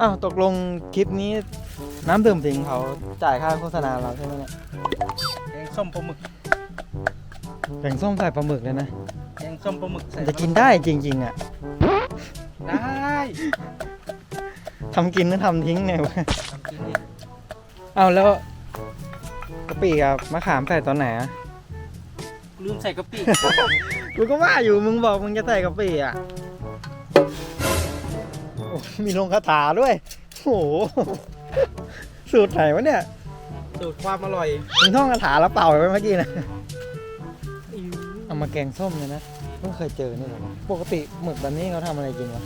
อ้าวตกลงคลิปนี้น้ำดื่มสิงเขาจ่ายค่าโฆษณาเราใช่ไหมเนี่ยแกงส้มปลาหมึกแกงส้มใส่ปลาหมึกเลยนะแกงส้มปลาหมึกใส่มันจะกินได้จริง ๆ อะได้ทำกินแล้วทำทิ้งไงวะทำกินดิเอาแล้วกะปิกับมะขามใส่ตอนไหนอะลืมใส่กะปิ กูก็ว่าอยู่มึงบอกมึงจะใส่กะปิอะโอ้ มีลงคาถาด้วย โอ้โห สูตรไหนวะเนี่ย สูตรความอร่อยมึงท่องคาถาแล้วเป่าไปเมื่อกี้นะ เอามาแกงส้มเลยนะเพิ่งเคยเจอนี่หรอวะปกติหมึกแบบนี้เขาทำอะไรกินวะ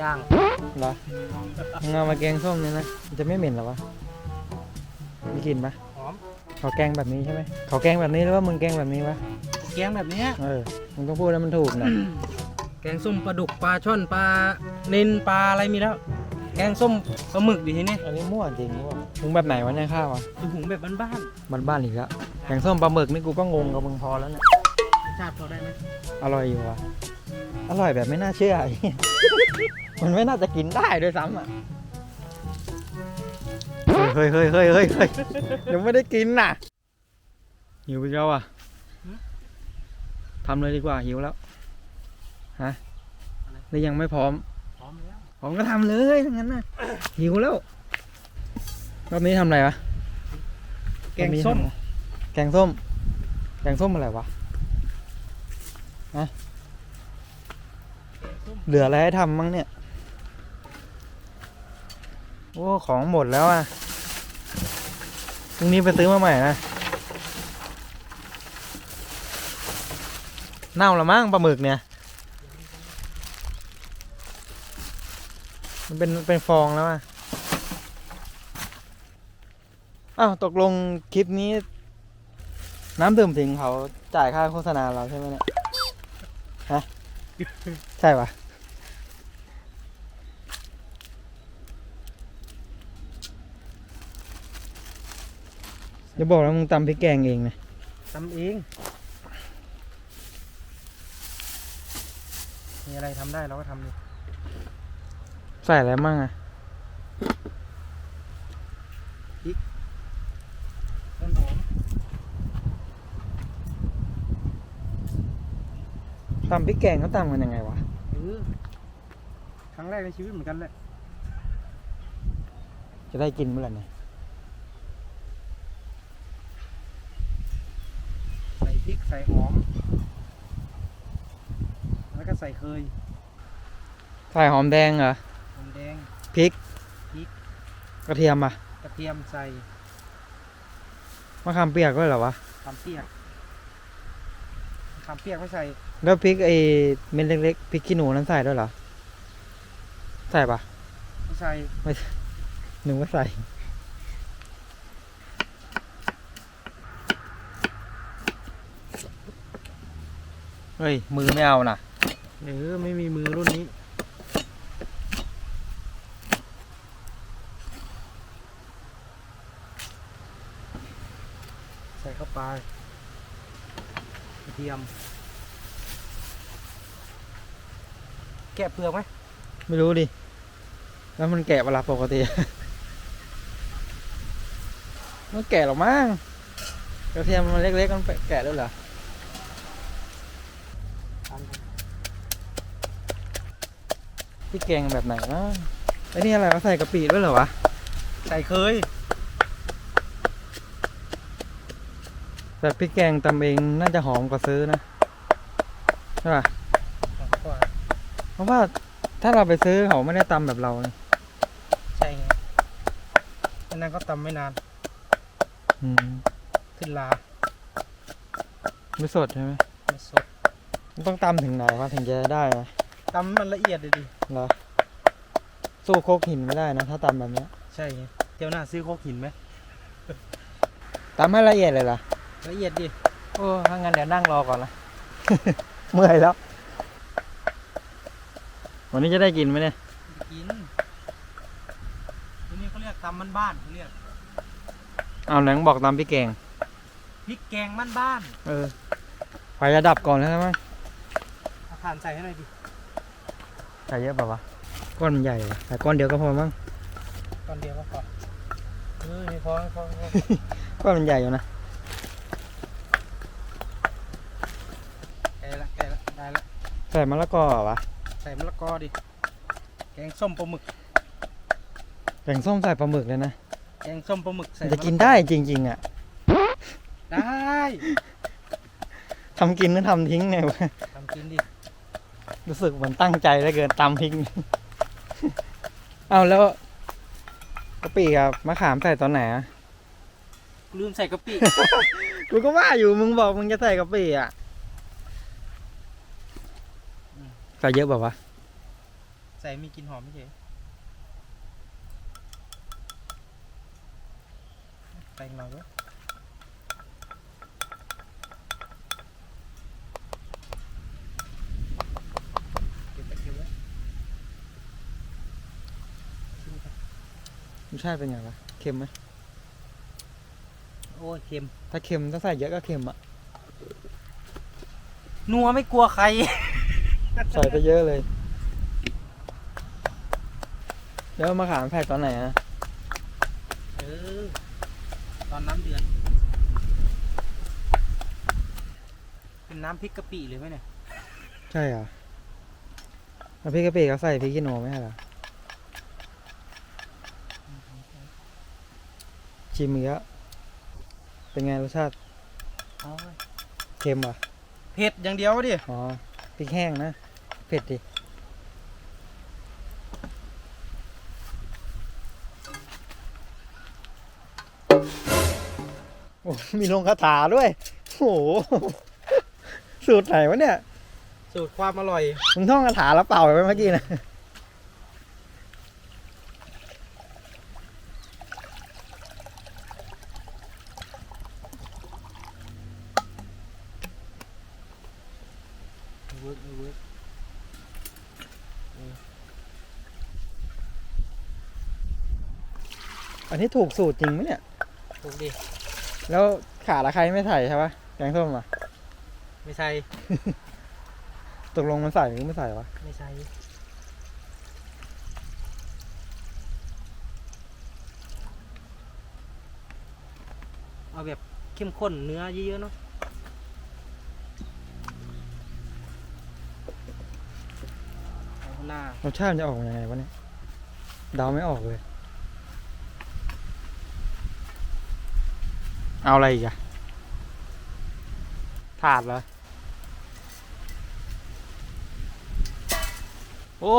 ย่าง เหรอมึงเอามาแกงส้มเนี่ยนะมันจะไม่เหม็นเหรอวะมีกลิ่นปะหอม เขาแกงแบบนี้ใช่ไหมเขาแกงแบบนี้หรือว่ามึงแกงแบบนี้วะ แกงแบบเนี้ยเออ มึงต้องพูดแล้วมันถูกนะ แกงส้มปลาดุกปลาช่อนปลาเนินปลาอะไรมีแล้ว แกงส้มปลาหมึกดิทีนี้อันนี้มั่วจริงมั่วมึงแบบไหนวะเนี่ยข้าวอะคือหุงแบบบ้านบ้านๆอีกแล้วแกงส้มปลาหมึกนี่กูก็งงกับมึงพอแล้วเนี่ยๆชาติพอได้ไหมอร่อยอยู่วะอร่อยแบบไม่น่าเชื่อไอ้เหี้ยมันไม่น่าจะกินได้ด้วยซ้ำอะเฮ้ยเฮ้ยเฮ้ยเฮ้ยเฮ้ยเฮ้ยยังไม่ได้กินน่ะหิวอีกแล้วอะทำเลยดีกว่าหิวแล้ว ฮะหรือยังไม่พร้อม พร้อมแล้วพร้อมก็ทำเลยทั้งนั้นน่ะหิวแล้วรอบนี้ทำอะไรวะ แกงส้ม แกงส้ม แกงส้มอะไรวะฮะเหลืออะไรให้ทำมั้งเนี่ย โอ้ ของหมดแล้วอะพรุ่งนี้ไปซื้อมาใหม่นะ เน่าละมั้งปลาหมึกเนี่ย มัน เป็นเป็นฟองแล้วอะอ้าวตกลงคลิปนี้ น้ำดื่มสิงเขาจ่ายค่าโฆษณาเราใช่ไหมเนี่ยฮะใช่ปะอย่าบอกนะมึงตำพริกแกงเองนะทำเอง มีอะไรทำได้เราก็ทำดิ ใส่อะไรมั่งอะต้นหอมตำพริกแกงเขาตำกันยังไงวะเออครั้งแรกในชีวิตเหมือนกันแหละจะได้กินเมื่อไหร่เนี่ยใส่พริกใส่หอม แล้วก็ใส่เคย ใส่หอมแดงเหรอ พริกพริก กระเทียมอะกระเทียมใส่มะขามเปียกด้วยเหรอวะขามเปียกขามเปียกไม่ใส่ แล้วพริกไอ้เม็ดเล็กๆพริกขี้หนูนั้นใส่ด้วยเหรอใส่ปะไม่ใส่หนึ่งว่าใส่เฮ้ยมือไม่เอานะเออไม่มีมือรุ่นนี้ ใส่เข้าไป กระเทียมแกะเปลือกไหมไม่รู้ดิ แล้วมันแกะเวลาปกติ มันแกะหรอมั้งกระเทียมมันเล็กๆมันแกะด้วยเหรอพี่แกงแบบไหนนะไอ้นี่อะไรวะใส่กะปิด้วยเหรอวะ ใส่เคย แต่พริกแกงตำเองน่าจะหอมกว่าซื้อนะใช่ป่ะเพราะว่าถ้าเราไปซื้อเขาไม่ได้ตำแบบเรานะใช่ไงอันนั้นก็ตำไม่นานอืมขึ้นลาไม่สดใช่ไหมไม่สดมันต้องตำถึงไหนวะถึงจะได้อะตำมันละเอียดเลยดิเหรอสู้โคกหินไม่ได้นะถ้าตำแบบเนี้ยใช่ไงเดี๋ยวหน้าซื้อโคกหินไหมตำให้ละเอียดเลยล่ะ ละเอียดดิ โอ้ถ้างั้นเดี๋ยวนั่งรอก่อนนะ เมื่อยแล้ว วันนี้จะได้กินไหมเนี่ย กินทีนี้เขาเรียกตำมันบ้านเขาเรียกเอาไหนมึงบอกตำพริกแกง พริกแกงมันบ้านเออไฟจะดับก่อนแล้วใช่ไหมเอาถ่านใส่ให้หน่อยดิ ใส่เยอะเปล่าวะ ก้อนมันใหญ่ว่ะใส่ก้อนเดียวก็พอมั้งเตอนเดียวก็พอเออไม่พอไม่พอไม่พอก็มันใหญ่อยู่นะ แกะละแกะละได้ละ ใส่มะละกอเหรอวะใส่มะละกอดิ แกงส้มปลาหมึก แกงส้มใส่ปลาหมึกเลยนะแกงส้มปลาหมึกใส่มันจะมกินได้จริง ๆ อะได้ทำกินหรือทำทิ้งเนี่ยวะทำกินดิ รู้สึกเหมันตั้งใจเหลือเกินตำพริกเอาแล้วกะปิกับมะขามใส่ตอนไหนอะลืมใส่กะปิ กูก็ว่าอยู่มึงบอกมึงจะใส่กะปิอะ อืม ใส่เยอะแบบวะ ใส่มีกลินหอมไม่ใช่ใส่หน่อยก็เก็บไปเก็บไว้ชิมก่อนรสชาติเป็นไงวะ เค็มไหม โอ้ยเค็ม ถ้าเค็มถ้าใส่เยอะก็เค็มอะนัวไม่กลัวใคร ใส่ไปเยอะเลย แล้วมะขามใส่ตอนไหนอะเออ ตอนน้ำเดือดเป็นน้ำพริกกะปิเลยไหมเนี่ย ใช่เหรอแล้วพริกกะปิเขาใส่พริกขี้หนูไหมเหรอชิมอีกแล้วเป็นไงรสชาติเค็มป่ะ เผ็ดอย่างเดียวดิ อ๋อพริกแห้งนะ เผ็ดดิโอ้มีลงคาถาด้วย โอ้โห สูตรไหนวะเนี่ย สูตรความอร่อย มึงท่องคาถาแล้วเปล่าไปเมื่อกี้นะ เวิร์กเวิร์ก อั นนี้ถูกสูตรจริงไหมเนี่ย ถูกดิ แล้วขาตะไคร้ไม่ใส่ใช่ปะแกงส้มอะ ไม่ใช่ตกลงมันใส่หรือไม่ใส่วะ ไม่ใช่เอาแบบเข้มข้นเนื้อเยอะๆเนาะเอาหน้ารสชาติมันจะออกมายังไงวะเนี่ยเดาไม่ออกเลย เอาอะไรอีกอะถาดเหรอ โอ้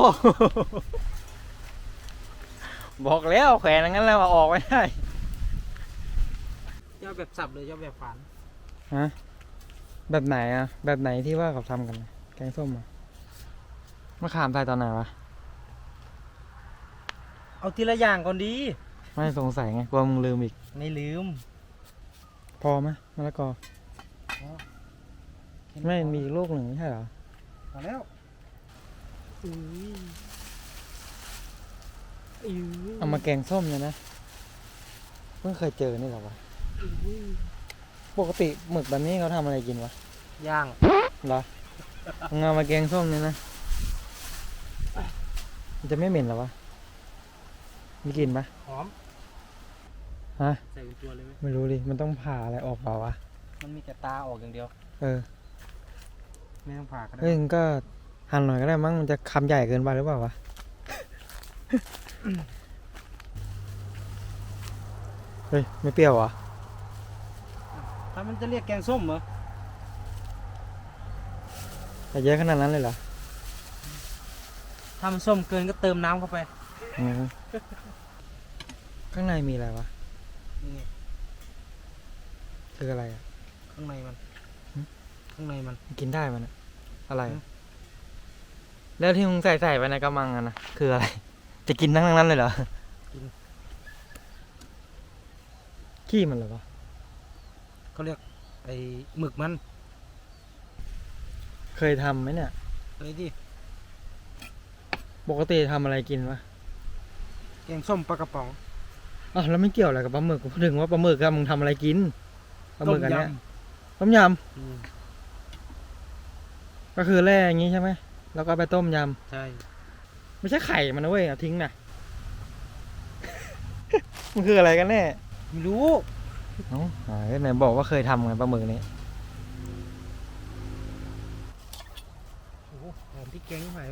บอกแล้วแขวนอย่างนั้นแล้วเอาออกไม่ได้ ย่อาแบบสับเลยย่อาแบบฝานฮะ แบบไหนอะแบบไหนที่ว่าเขาทำกันนะแกงส้มอะมะขามใส่ตอนไหนวะ เอาทีละอย่างก่อนดี ไม่สงสัยไงกลัวมึงลืมอีก ไม่ลืม พอไหมมะละกอไม่มีอีกลูกหนึ่งไม่ใช่เหรอพอแล้วอุ้ยอุ้ยเอามาแกงส้มเนี่ยนะเพิ่งเคยเจอนี่เหรอวะอุ้ยปกติหมึกแบบนี้เขาทำอะไรกินวะย่างเหรอมึงเอามาแกงส้มเนี่ยนะมันจะไม่เหม็นเหรอวะมีกลิ่นปะหอม ฮะ ใส่เป็นตัวเลยไหมไม่รู้ดิ มันต้องผ่าอะไรออกเปล่าวะ มันมีแต่ตาออกอย่างเดียว เออ ไม่ต้องผ่าก็ได้เฮ้ยมึงก็หั่นหน่อยก็ได้มั้ง มันจะคำใหญ่เกินไปหรือเปล่าวะ เฮ้ย ไม่เปรี้ยวเหรอ ถ้ามันจะเรียกแกงส้มเหรอ แต่เยอะขนาดนั้นเลยเหรอถ้ามันส้มเกินก็เติมน้ำเข้าไป อืมข้างในมีอะไรวะ นี่ไงคืออะไรอะ ข้างในมัน หึ ข้างในมัน กินได้มันอะอะไรหึอะแล้วที่มึงใส่ใส่ไปในกระมังอะนะคืออะไร จะกินทั้งนั้นเลยเหรอกิน ขี้มันเหรอวะเขาเรียก ไอ้หมึกมันเคยทำไหมเนี่ย อะไรที่ปกติทำอะไรกินวะแกงส้มปลากระป๋อง อ๋อแล้วไม่เกี่ยวอะไรกับปลาหมึกกูพูดถึงว่าปลาหมึกอะมึงทำอะไรกินปลาหมึกอันเนี้ยต้มต้มยอืมำก็คือแร่อย่างงี้ใช่ไหมแล้วก็เอาไปต้มยใช่ำไม่ใช่ไข่มันนะเว้ยเอาทิ้งน่ะมันคืออะไรกันแน่ไม่รู้เอ้าหายไหนบอกว่าเคยทำไงปลาหมึกนี้โอ้โหหอมที่แกงหาย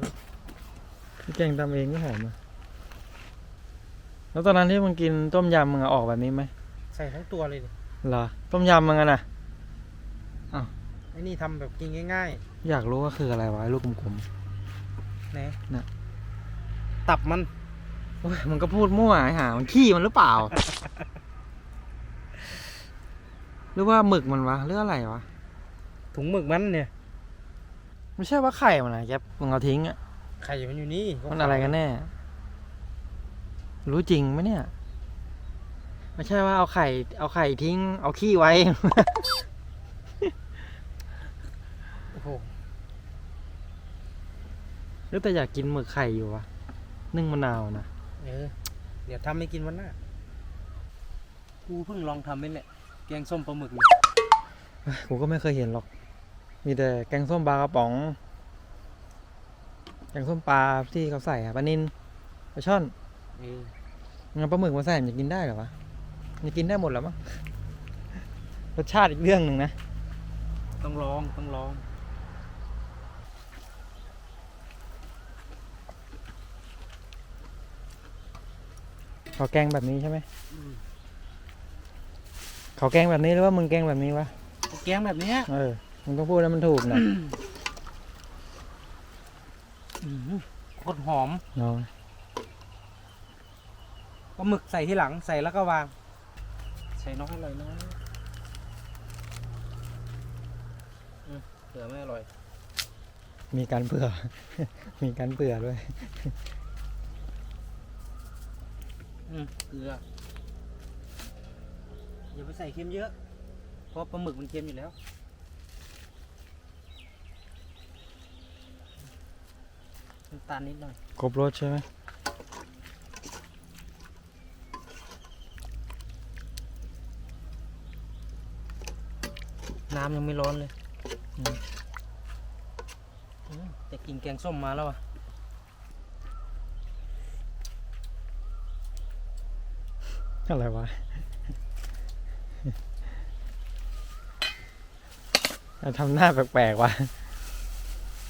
พี่เก่งทำเองก็หอมอะ แล้วตอนนั้นที่มึงกินต้มยำมึงอะออกแบบนี้ไหมใส่ทั้งตัวเลยดิเหรอ ต้มยำมึงอะนะไอ้นี่ทำแบบกินง่ายอยากรู้ว่าคืออะไรวะไอ้ลูกกลมๆนะน่ะ ตับมันๆโอ้ยมึงก็พูดมั่วไอ้ห่ามันขี้มันหรือเปล่า หรือว่าหมึกมันวะหรืออะไรวะ ถุงหมึกมันเนี่ยไม่ใช่ว่าไข่มันนะแกปมึงเอาทิ้งอะไข่มันอยู่นี่มันอะไรกันแน่ รู้จริงไหมเนี่ย ไม่ใช่ว่าเอาไข่ เอาไข่ทิ้ง เอาขี้ไว้ โอ้โหหรือแต่อยากกินหมึกไข่อยู่วะนึ่งมะนาวนะเออ เดี๋ยวทำให้กินวันหน้า กูเพิ่งลองทำไปแหละแกงส้มปลาหมึกเนี่ยกูก็ไม่เคยเห็นหรอก มีแต่แกงส้มปลากระป๋อง แกงส้มปลาที่เขาใส่อะปลานินปลาช่อน เออ งั้นปลาหมึกมาใส่มันจะกินได้เหรอวะมันจะกินได้หมดแล้วมั้งรสชาติอีกเรื่องหนึ่งนะ ต้องลองต้องลอง เขาแกงแบบนี้ใช่ไหมเขาแกงแบบนี้หรือว่ามึงแกงแบบนี้วะ แกงแบบเนี้ยเออ มึงต้องพูดแล้วมันถูกนะอื้อหือโคตรหอม เนาะ ปลาหมึกใส่ที่หลังใส่แล้วก็วาง ใส่น้อยอร่อยนะอืมเผื่อไม่อร่อย มีการเผื่อ มีการเผื่อด้วย อืมเกลืออย่าไปใส่เค็มเยอะ เพราะปลาหมึกมันเค็มอยู่แล้ว น้ำตาลนิดหน่อย ครบรสใช่ไหม น้ำยังไม่ร้อนเลยอืมอืมแต่กินแกงส้มมาแล้วอะอะไรวะเอาทำหน้าแปลกๆวะ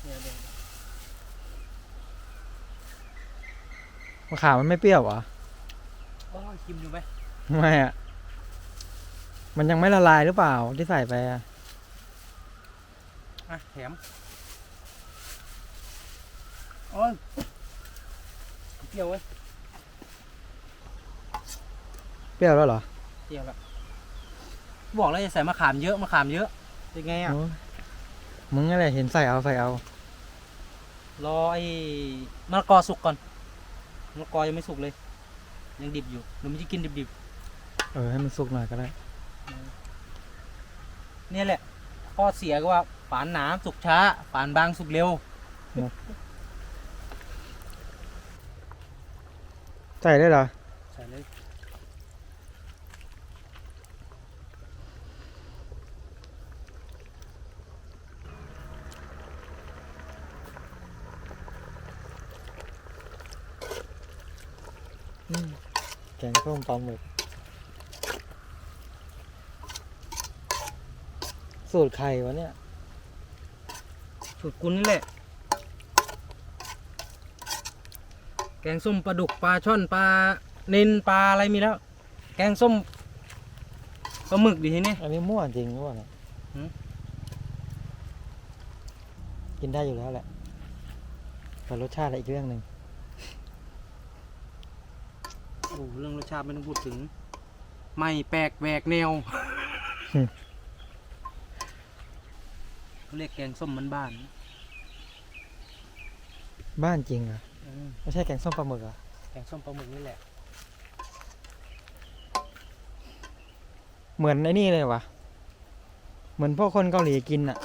เดี๋ยวเดี๋ยวมะขามมันไม่เปรี้ยวเหรอโอ้ยชิมดูไหมไม่อะมันยังไม่ละลายหรือเปล่าที่ใส่ไปอะ อะแถมโอ้ยเปรี้ยวเว้ยเปรี้ยวแล้วเหรอเปรี้ยวแล้วบอกแล้วจะใส่มะขามเยอะมะขามเยอะเป็นไงอะโอ้ยมึงอะไรเห็นใส่เอาใส่เอา รอไอ้มะละกอสุกก่อนมะละกอยังไม่สุกเลย ยังดิบอยู่หนูไม่ได้กินดิบเออให้มันสุกหน่อยก็ได้ๆเนี่ยแหละข้อเสียก็ว่า ฝานหนาสุกช้า ฝานบางสุกเร็ว ใส่ได้เหรอ ใส่เลยอืมแกงส้มปลาหมึก สูตรใครวะเนี่ย สูตรกุนนี่แหละ แกงส้มปลาดุกปลาช่อนปลาเนินปลาอะไรมีแล้ว แกงส้มปลาหมึกดิทีนี้อันนี้มั่วจริงหรือเปล่าเนี่ยหืมกินได้อยู่แล้วแหละแต่รสชาติอีกเรื่องหนึ่งโอ้เรื่องรสชาติไม่ต้องพูดถึง ไม่แปลกแหวกแนว เขาเรียกแกงส้มมันบ้านบ้านจริงเหรอะๆอืมไม่ใช่แกงส้มปลาหมึกเหรอะแกงส้มปลาหมึกนี่แหละ เหมือนไอ้นี่เลยวะเหมือนพวกคนเกาหลีกินอะ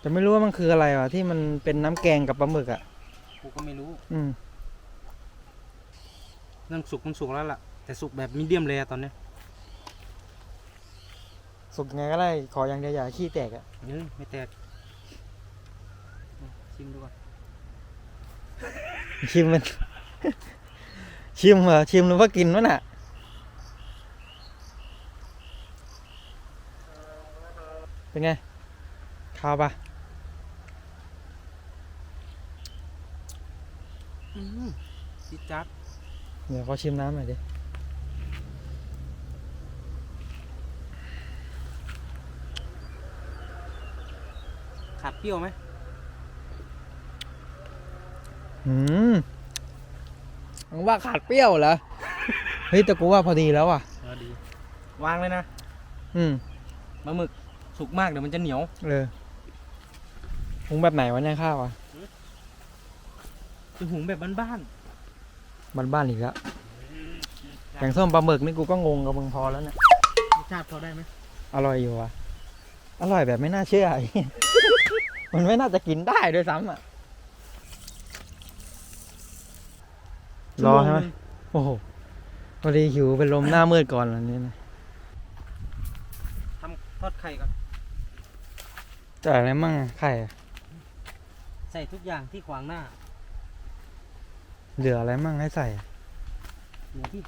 แต่ไม่รู้ว่ามันคืออะไรวะที่มันเป็นน้ำแกงกับปลาหมึกอะกูก็ไม่รู้อืมเรื่องสุกมันสุกแล้วล่ะ แต่สุกแบบมีเดียมเลยอะตอนเนี้ย สุกไงก็ได้ขออย่างเดียวอย่าให้ขี้แตกอะเฮ้ยไม่แตกอืมชิมดูก่อนชิมมันชชิมเหรอชิมหรือว่ากินวะน่ะเป็นไงข้าวปะจิจัดเดี๋ยวเขาชิมน้ำหน่อยดิ ขาด เปรี้ยวไหมอืมมึงว่าขาดเปรี้ยวเหรอ เฮ้ยแต่กูว่าพอดีแล้วอะ เออดี วางเลยนะอืมปลาหมึกสุกมากเดี๋ยวมันจะเหนียว เออหุงแบบไหนวะเนี่ยข้าวอะคือหุงแบบบ้านบ้านๆอีกแล้วแกงส้มปลาหมึกนี่กูก็งงกับมึงพอแล้วเนี่ย ๆรสชาติพอได้ไหมอร่อยอยู่อะ อร่อยแบบไม่น่าเชื่อไอ้เหี้ย มันไม่น่าจะกินได้ด้วยซ้ำอะรอใช่ไหมโอ้โหพอดีหิวเป็นลมหน้ามืดก่อนอันนี้นะทำทอดไข่ก่อนแต่อะไรมั่งอะไข่อะใส่ทุกอย่างที่ขวางหน้า เหลืออะไรมั่งให้ใส่อะเหนือที่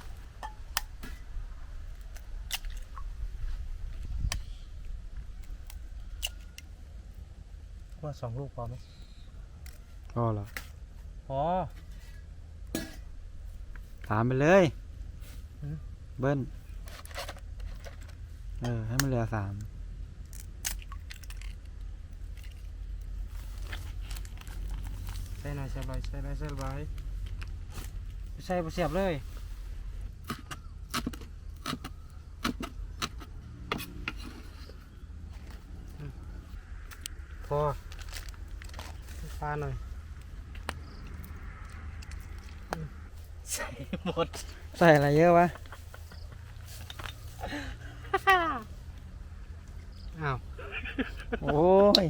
ว่าสองลูกพอไหมพอเหรอพอ ถามไปเลยอืม เบิ้ลเออ ให้มันเหลือสามใส่หน่อยใส่ใบใส่หน่อยใส่ใบใส่เสียบเลยอืมพอปลา หน่อยอืมใส่หมด ใส่อะไรเยอะวะ อ้าว โอ้ย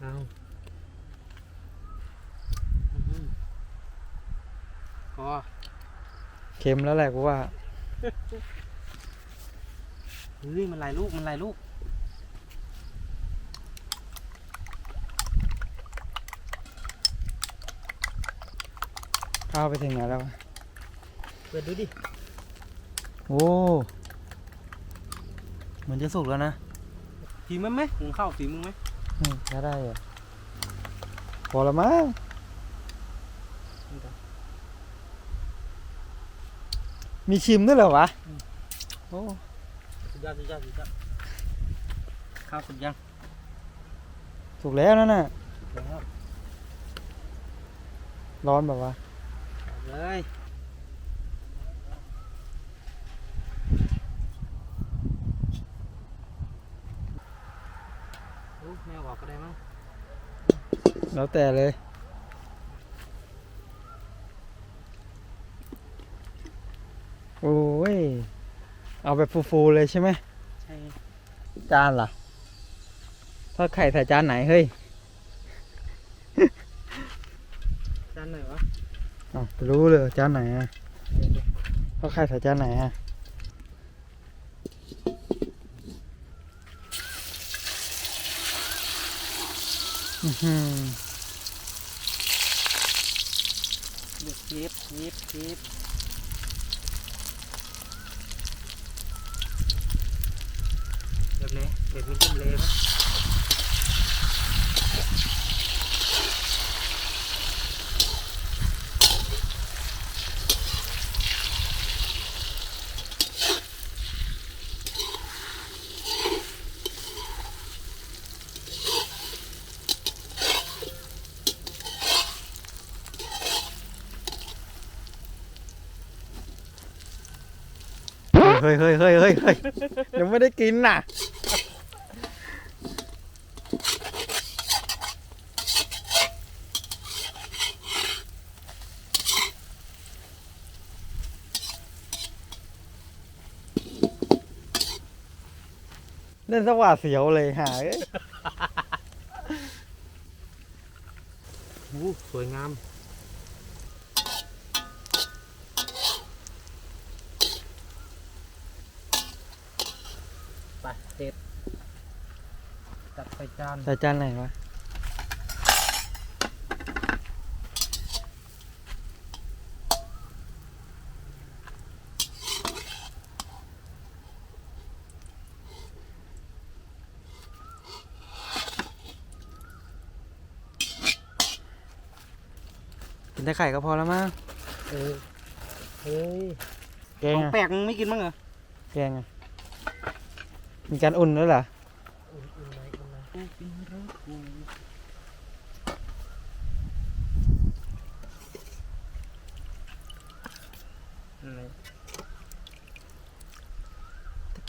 เอาอืมพอเค็มแล้วแหละกูว่า เฮ้ยมันหลายลูก มันหลายลูกาวไปถึงไหนแล้ววะเปิดดูดิ โอ้เหมือนจะสุกแล้วนะฝีมึงไหมหุงข้าวฝีมึงไหมอืมใช้ได้เหรอพอแล้วมั้งมีชิมด้วยเหรอวะ โอ้สุดยอดสุดยอดสุดยอดข้าวสุดยังถูกแล้วนั่นน่ะแล้วร้อนแบบว่า เอาเลยโอ้แม่บอกก็ได้มั้งแล้วแต่เลยโอ้ย เอาแบบฟูๆเลยใช่ไหมใช่จานล่ะทอดไข่ใส่จานไหนเฮ้ย จานไหนวะ อรู้เลยจานไหนอะทอดไข่ใส่จานไหนอะอื้อหือเด็กคลิปคลิปคลิปแบบนี้แบบนี้ต้มเละไหม เฮ้ยเฮ้ยเฮ้ยเฮ้ยเฮ้ยยังไม่ได้กินน่ะ เล่นสว่าเสียวเลยหายโอ้สวยงาม จัดใส่จานใส่จานไหนวะกินแต่ไข่ก็พอแล้วมั้งเออเฮ้ยแกงของะแปลกงไม่กินมั้งเหรอ แกงอะมีการอุ่นด้วยเหรอ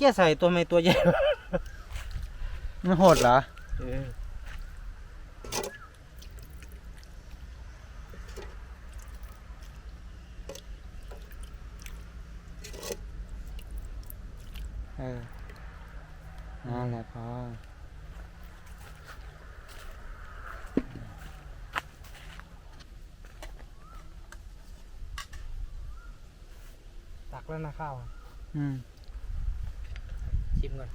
กียบใส่ตัวไม่ตัวใหญ่มันโหดเหรอเออเออนั่นแหละพอตักแล้วนะข้าวอะอืม ชิมก่อน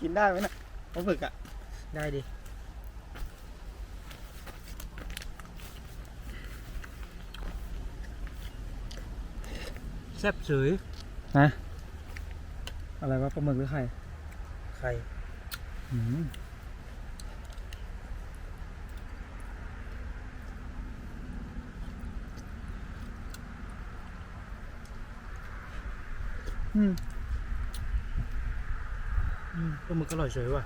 กินได้ไหมนะปลาหมึกอะ ได้ดิ แซ่บเฉยนะ อะไรวะปลาหมึกหรือไข่ ไข่ อืมอืมอืมปลาหมึกอร่อยเฉยว่ะ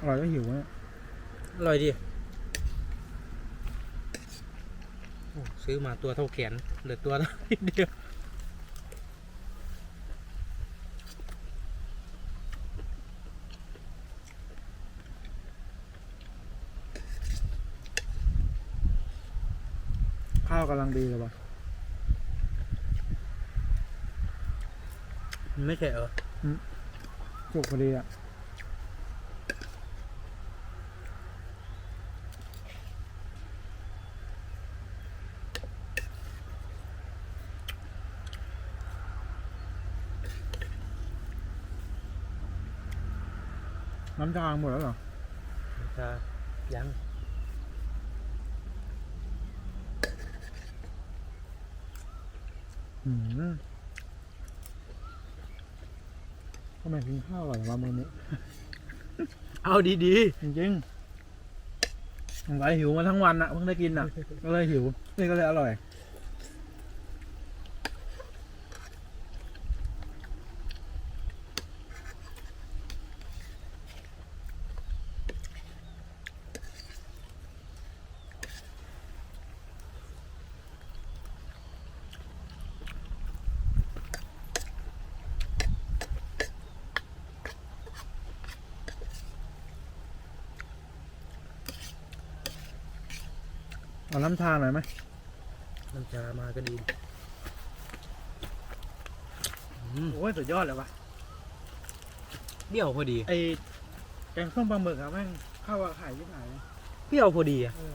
อร่อยก็หิวเนี่ยอร่อยดิโอ้ซื้อมาตัวเท่าแขนเหลือตัวเท่านิดเดียวข้าวกำลังดีเลยวะ มัน ไม่ใช่เหรอสุกพอดีอะน้ำจางหมดแล้วเหรอจะยังอืม ทำไมกินข้าวอร่อยวะมือนี้เอาดีจริงๆสงสัยหิวมาทั้งวันอะเพิ่งได้กินอะก็เลยหิวนี่ก็เลยอร่อย เอาน้ำชาหน่อยไหมๆน้ำชามาก็ดีอืมโอ้ยสุดยอดเลยวะเปรี้ยวพอดีไอแกงส้มปลาหมึกอะแม่งเข้าวกับไข่ที่ไหนเปรี้ยวพอดีอะเออ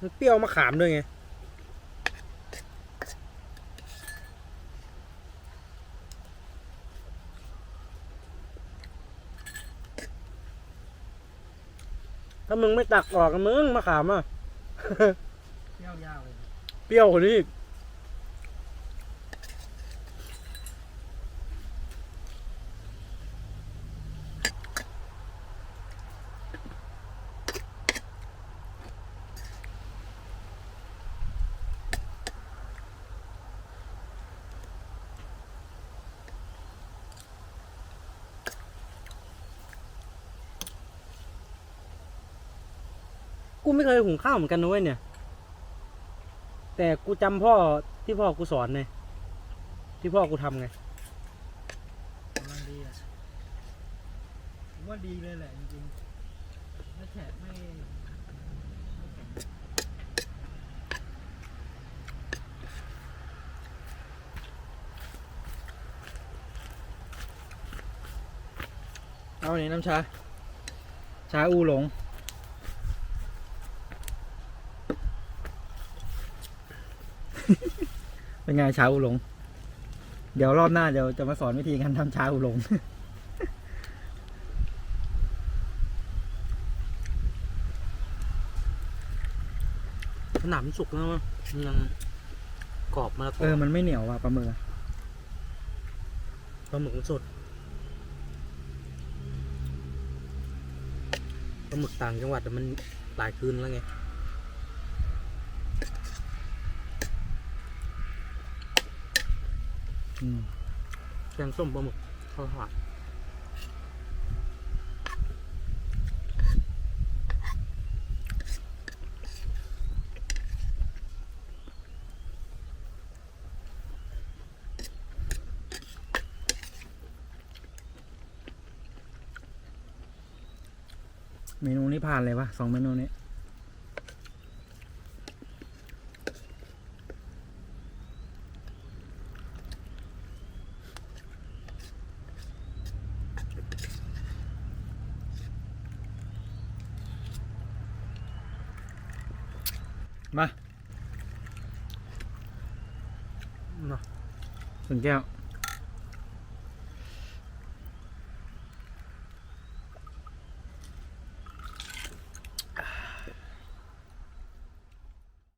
มันเปรี้ยวมะขามด้วยไง ถ้ามึงไม่ตักออกอะมึงมะขามอะ เปรี้ยวยาวเลย เปรี้ยวกว่านี้อีก กูไม่เคยหุงข้าวเหมือนกันนะเว้ยเนี่ย แต่กูจำพ่อที่พ่อกูสอนไงที่พ่อกูทำไงกำลังดีอะผมว่าดีเลยแหละจริงๆถ้าแฉะไม่ไม่แข็งเอาอันนี้น้ำชา ชาอูหลง เป็นไงชาอูหลง เดี๋ยวรอบหน้าเดี๋ยวจะมาสอนวิธีการทำชาอูหลง ขนาดมันสุกแล้วมันยังกรอบมะละกเออมันไม่เหนียวว่ะปลาหมึกอะปลาหมึกมันสดปลาหมึกต่างจังหวัดอะมันหลายคืนแล้วไง อืม แกงส้มปลาหมึกข้าวผัดเมนูนี้ผ่านเลยวะสองเมนูนี้ มา เนาะ ถึง แก้ว